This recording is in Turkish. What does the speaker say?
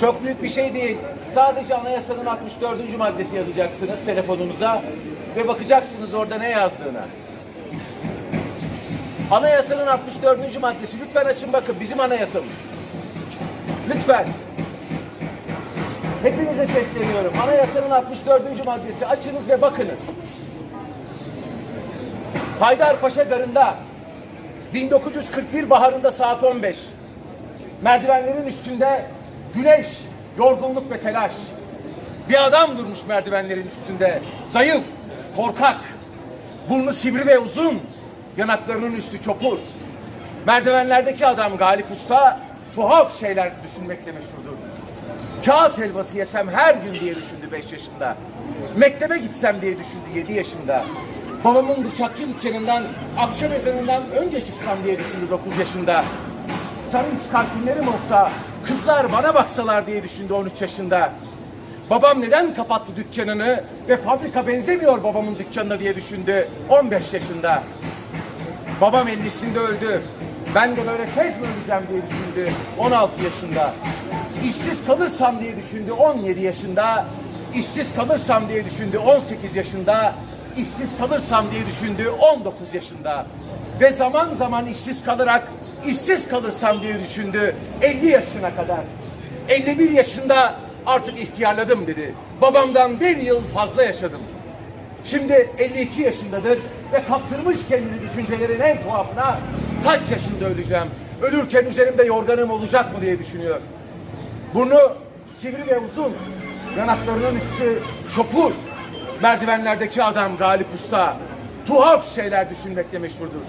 Çok büyük bir şey değil. Sadece anayasanın 64. maddesi yazacaksınız telefonunuza ve bakacaksınız orada ne yazdığına. Anayasanın 64. maddesi. Lütfen açın bakın bizim anayasamız. Lütfen. Hepinize sesleniyorum. Anayasanın 64. maddesi açınız ve bakınız. Haydarpaşa Garı'nda 1941 baharında saat 15. Merdivenlerin üstünde güneş, yorgunluk ve telaş. Bir adam durmuş merdivenlerin üstünde. Zayıf, korkak. Burnu sivri ve uzun. Yanaklarının üstü çopur. Merdivenlerdeki adam Galip Usta tuhaf şeyler düşünmekle meşhurdur. Kağıt helvası yesem her gün diye düşündü 5 yaşında. Mektebe gitsem diye düşündü 7 yaşında. Babamın bıçakçı dükkanından akşam ezanından önce çıksam diye düşündü 9 yaşında. Sarı iskarpinlerim olsa kızlar bana baksalar diye düşündü 13 yaşında. Babam neden kapattı dükkanını ve fabrika benzemiyor babamın dükkanına diye düşündü 15 yaşında. Babam 50'sinde öldü. Ben de böyle tez mi öleceğim diye düşündü 16 yaşında. İşsiz kalırsam diye düşündü 17 yaşında. İşsiz kalırsam diye düşündü 18 yaşında. İşsiz kalırsam diye düşündü 19 yaşında. Ve zaman zaman işsiz kalarak işsiz kalırsam diye düşündü 50 yaşına kadar. 51 yaşında artık ihtiyarladım dedi. Babamdan bir yıl fazla yaşadım. Şimdi 52 yaşındadır ve kaptırmış kendini düşüncelerin en tuhafına kaç yaşında öleceğim? Ölürken üzerimde yorganım olacak mı diye düşünüyor. Burnu sivri ve uzun, yanaklarının üstü çopur. Merdivenlerdeki adam Galip Usta tuhaf şeyler düşünmekle meşhurdur.